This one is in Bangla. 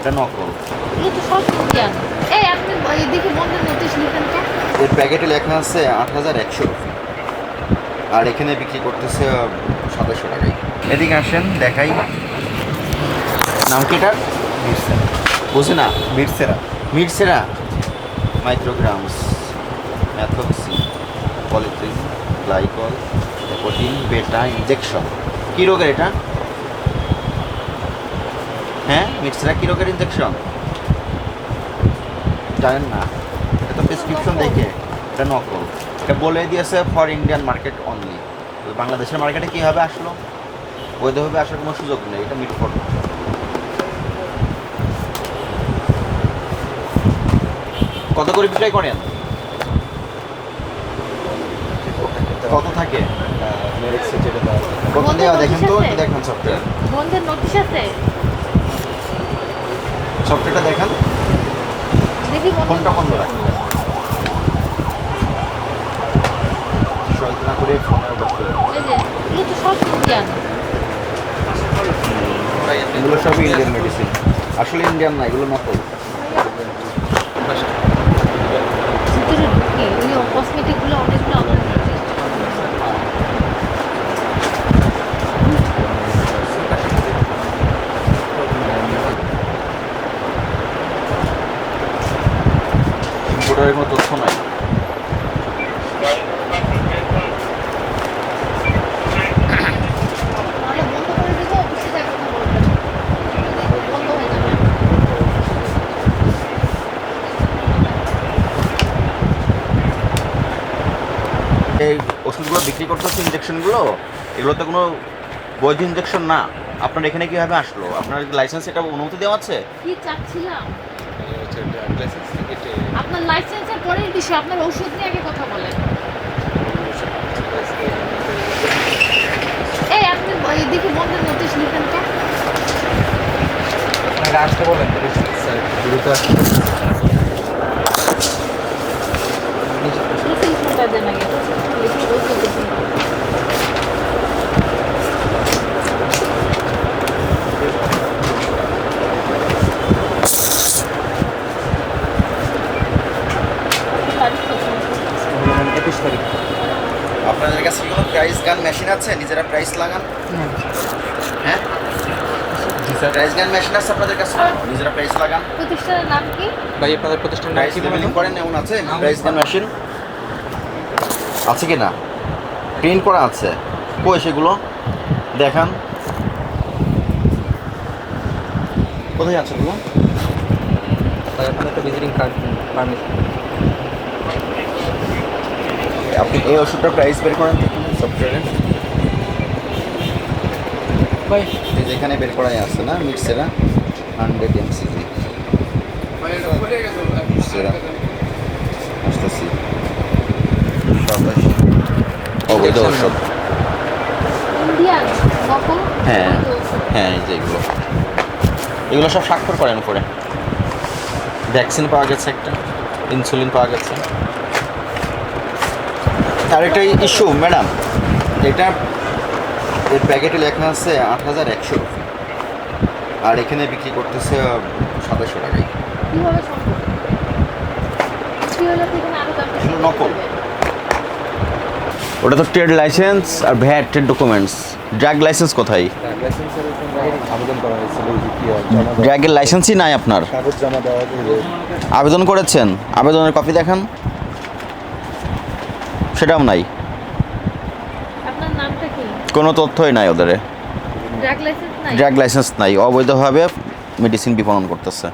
এটা নকল এগুলো তো সব এই আপনি এদিকে বন্ধের নোটিশ লিখেন তো। এর প্যাকেটে লেখা আছে আট হাজার একশো আর এখানে বিক্রি করতেছে সাতাশশো টাকায় এদিকে আসেন দেখাই। নাম কি এটার? মিরসেরা। বুঝে না। Mircera. Mircera micrograms. Methoxy polythene glycol protein beta injection কী রোগের এটা? হ্যাঁ মিরসেরা কী রোগের ইনজেকশন জানেন না। এটা তো প্রেসক্রিপশন দেখে। এটা নকল। এটা বলে দিয়েছে ফর ইন্ডিয়ান মার্কেট অনলি বাংলাদেশের মার্কেটে কীভাবে আসলো? বৈধভাবে আসার কোনো সুযোগ নেই। এটা মিট ফর কত করে বিক্রয় করেন? কত থাকে। কত দেওয়া। দেখেন তো দেখেন সফটওয়্যার বন্ধের নোটিশ আছে? সফটওয়্যারটা দেখান। দেখি বন্ধের ফোনটা বন্ধ notice রাখুন না করে ফোনের এগুলো সবই ইন্ডিয়ান মেডিসিন আসলে ইন্ডিয়ান না এগুলো নকল। এই ওষুধগুলো বিক্রি করতেছে ইঞ্জেকশনগুলো এগুলো তো কোনো বৈধ ইঞ্জেকশন না। আপনার এখানে কীভাবে আসলো? আপনার লাইসেন্স এটা অনুমতি দেওয়া আছে? কি চাচ্ছিলাম? এই হচ্ছে লাইসেন্স থেকে আপনার লাইসেন্সের পরের বিষয় আপনার ওষুধ নিয়ে আগে কথা বলেন। এই আপনি এদিকে বন্ধের নোটিশ নিতেন তো। আপনাকে আসতে বলেন। স্যার প্রাইস গান মেশিন আছে? নিজেরা প্রাইস লাগান। হ্যাঁ? জি স্যার। প্রাইস গান মেশিন আছে আপনাদের কাছে? নিজেরা প্রাইস লাগান। প্রতিষ্ঠানের নাম কি? ভাই আপনাদের প্রতিষ্ঠান নাম প্রাইস কি লেবেলিং করেন এমন আছে? প্রাইস গান মেশিন আছে কি না প্রিন্ট করা আছে। কই সেগুলো? দেখান। কোথায় আছে তাই আপনাদের একটা ভিজিটিং কার্ড পারমিশন আপনি এই ওষুধটা প্রাইস বের করেন সফটওয়্যারে ভাই। এই যে এখানে বের করাই আছে না মিক্সেরা? Hundred MCG মিক্সেরা। আসতেছি। সাতাশি অবৈধ ওষুধ। হ্যাঁ হ্যাঁ এই যে এগুলো। এগুলো সব স্বাক্ষর করেন উপরে। ভ্যাকসিন পাওয়া গেছে একটা ইনসুলিন পাওয়া গেছে। আর একটা ইস্যু ম্যাডাম এটা এর প্যাকেটে লেখা আছে আট হাজার একশো আর এখানে বিক্রি করতেছে সাতাশশো টাকায়। কীভাবে সম্ভব? কি হলো তো এখানে আরও দাম বেশি এগুলো নকল। ওটা তো ট্রেড লাইসেন্স আর VAT trade documents. Drug license কোথায়? ড্রাগ লাইসেন্সের জন্য আবেদন করা হয়েছিল ওই যে কি হয়, ড্রাগের লাইসেন্সই নাই আপনার। কাগজ জমা দেওয়া আবেদন করেছেন? আবেদনের কপি দেখান। সেটাও নাই। আপনার নামটা কি? কোনো তথ্যই নাই ওদের। ড্রাগ লাইসেন্স নাই? ড্রাগ লাইসেন্স নাই। অবৈধভাবে মেডিসিন বিপণন করতেছে।